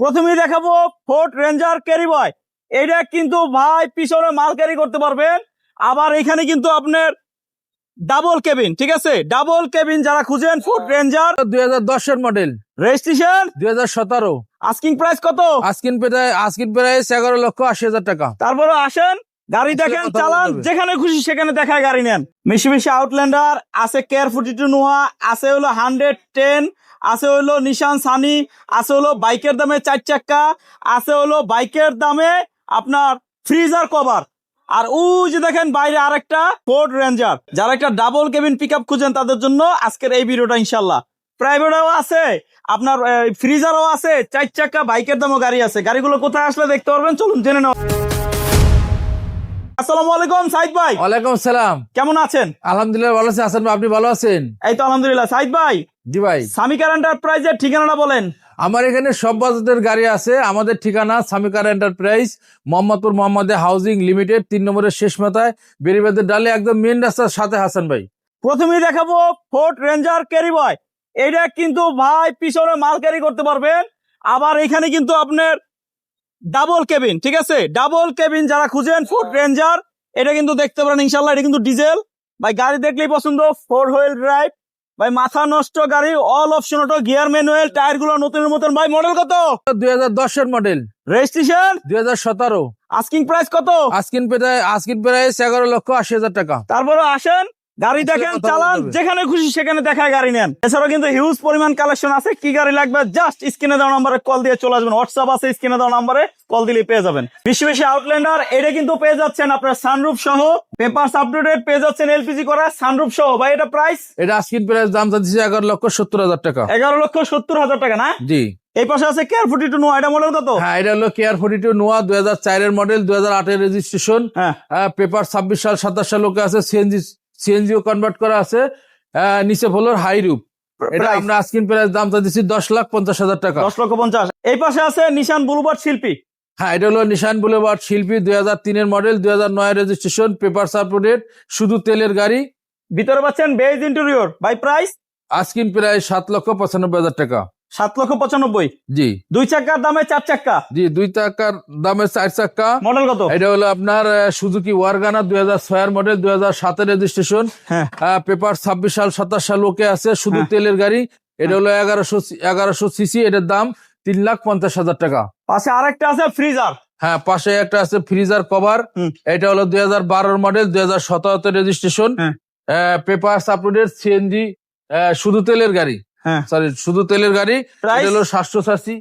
প্রথমেই দেখাবো fort ranger carry বয় এটা কিন্তু ভাই পিছনে মাল ক্যারি করতে পারবেন। আবার এখানে কিন্তু আপনার ডাবল কেবিন ঠিক আছে? ডাবল কেবিন যারা খুঁজেন ফোর্ট রেঞ্জার দুই হাজার মডেল রেজিস্ট্রেশন দুই হাজার সতেরো। আস্কিং প্রাইস কত? আস্কিং প্রাইস আজকিন প্রাইস এগারো লক্ষ আশি হাজার টাকা। তারপরে আসেন গাড়ি দেখেন চালান যেখানে খুশি সেখানে দেখায় গাড়ি নেন। মিশি মিশি আউটল্যান্ডার আছে কেয়ার ফুটি টু নোয়া আছে হলো হান্ড্রেড টেন আছে হলো নিশান সানি আছে হলো বাইকের দামে চার চাক্কা আছে হলো বাইকের দামে আপনার ফ্রিজার কভার আর ও যে দেখেন বাইরে আরেকটা ফোর্ড রেঞ্জার যারা একটা ডাবল কেবিন পিক আপ খুঁজেন তাদের জন্য আজকের এই ভিডিওটা ইনশাল্লাহ প্রাইভেটও আছে আপনার ফ্রিজারও আছে চার চাক্কা বাইকের দামও গাড়ি আছে। গাড়িগুলো কোথায় আসলে দেখতে পারবেন? চলুন জেনে নাও আসসালামু আলাইকুম সাইদ ভাই। ওয়ালাইকুম সালাম। কেমন আছেন? আলহামদুলিল্লাহ ভালো আছি। হাসান ভাই, আপনি ভালো আছেন? এই তো আলহামদুলিল্লাহ। সাইদ ভাই জি ভাই। সামিকার এন্টারপ্রাইজের ঠিকানাটা বলেন। আমার এখানে সব বাজারের গাড়ি আছে। আমাদের ঠিকানা সামিকার এন্টারপ্রাইজ মোহাম্মদপুর মোহাম্মদে হাউজিং লিমিটেড তিন নম্বরের শেষ মাথায় বেরিবাদের ডালে একদম মেন রাস্তার সাথে হাসান ভাই। প্রথমেই দেখাবো ফোর্ট রেঞ্জার ক্যারি বয় এটা কিন্তু ভাই পিছনে মাল ক্যারি করতে পারবেন। আবার এখানে কিন্তু আপনার ডাবল কেবিন ঠিক আছে? ডাবল কেবিন যারা খুঁজেন ফোর্ট রেঞ্জার এটা কিন্তু দেখতে পারেন ইনশাল্লাহ এটা কিন্তু ডিজেল ভাই গাড়ি দেখলেই পছন্দ ফোর হুইল ড্রাইভ ভাই মাথা নষ্ট গাড়ি all option auto gear manual টায়ারগুলো নতুনের মতন। ভাই মডেল কত? দুই হাজার দশের মডেল রেজিস্ট্রেশন দুই হাজার সতেরো। আস্কিং প্রাইস কত? আজকিন প্রায় আজকিন প্রাইস এগারো লক্ষ আশি হাজার টাকা। তারপরে আসেন গাড়ি দেখেন চালান যেখানে খুশি সেখানে দেখায় গাড়ি নেন। এছাড়াও কিন্তু হিউজ পরিমাণ কালেকশন আছে। কি গাড়ি লাগবে? জাস্ট স্ক্রিনে দেওয়া নাম্বারে কল দিয়ে চলে আসবেন। হোয়াটসঅ্যাপ আছে স্ক্রিনে দেওয়া নাম্বারে কল দিলে পেয়ে যাবেন। বেশি বেশি আউটল্যান্ডার এটা কিন্তু পেয়ে যাচ্ছেন আপনার সানরুফ সহ। পেপার আপডেটেড পেয়ে যাচ্ছেন এলপিজি করা সানরুফ সহ। ভাই এটা প্রাইস এটা আজকিন প্রাইস দাম চাচ্ছি এগারো লক্ষ সত্তর হাজার টাকা। এগারো লক্ষ সত্তর হাজার টাকা না? জি। এই পাশে আছে কেয়ার ফুটি টু নো এটা মডেল কত? হ্যাঁ এটা হলো কেয়ার ফোর্টি টু নোয়া দুই হাজার চারের মডেল দুই হাজার আটের রেজিস্ট্রেশন হ্যাঁ। পেপার ছাব্বিশ সাল সাতাশ সাল লোকে আছে সিএনজি সিএনজিও কনভার্ট করা আছে নিচে ফলোর হাই রুপ এটা আমরা আজকিন প্রাইস দাম চাচ্ছি দশ লাখ পঞ্চাশ হাজার টাকা। দশ লক্ষ পঞ্চাশ। এই পাশে আছে নিশান বুলুবার্ড শিল্পী। হ্যাঁ এটা হলো নিশান বুলেভার্ড শিল্পী দুই হাজার তিনের মডেল দুই হাজার নয় রেজিস্ট্রেশন পেপার সাপোর্টেড শুধু তেলের গাড়ি। ভিতরে পাচ্ছেন বেজ ইন্টেরিয়র বাই প্রাইস আজকিন প্রায় সাত লক্ষ পঁচানব্বই হাজার টাকা। সাত লক্ষ পঁচানব্বই। জি। দুই চাকার দামে চার চাক্কা জি দুই টাকার দামের চার চাক্কা মডেল কত? এটা হলো আপনার সুজুকি ওয়ারগানা দুই হাজার ছয়ের মডেল দুই হাজার সাতের রেজিস্ট্রেশন হ্যাঁ। পেপার ছাব্বিশ সাল সাতাশ সাল ওকে আছে শুধু হ্যাঁ। তেলের গাড়ি। এটা হলো এগারোশো এগারোশো সিসি এটার দাম তিন লাখ পঞ্চাশ হাজার টাকা। পাশে আরেকটা আছে ফ্রিজার। হ্যাঁ পাশে একটা আছে ফ্রিজার কভার। এটা হলো দুই হাজার বারোর মডেল দুই হাজার সতেরোতে রেজিস্ট্রেশন হ্যাঁ। পেপার আপলোডেড সিএনজি শুধু তেলের গাড়ি। হ্যাঁ। সরি শুধু তেলের গাড়ি এটা হলো সাতশো চাষি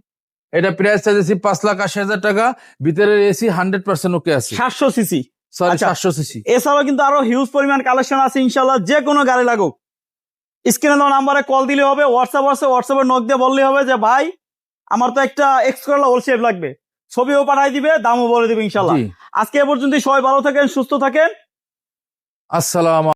এটা প্রাইস চাইছি পাঁচ লাখ আশি হাজার টাকা। ভিতরের এসি হান্ড্রেড পার্সেন্ট ওকে আছে। সাতশো সিসি। সরি আচ্ছা। সাতশো সিসি। এছাড়াও কিন্তু আরও হিউজ পরিমাণ কালেকশন আছে ইনশাল্লাহ যে কোনো গাড়ি লাগুক। স্ক্রিনে দেওয়া নাম্বারে কল দিলে হবে হোয়াটসঅ্যাপ আছে হোয়াটসঅ্যাপে নক দিয়ে বললে হবে যে ভাই আমার তো একটা এক্স করলা হোল শেপ লাগবে। ছবিও পাঠাই দিবে দামও বলে দিবে ইনশাল্লাহ আজকে এ পর্যন্ত সবাই ভালো থাকেন সুস্থ থাকেন। আসসালাম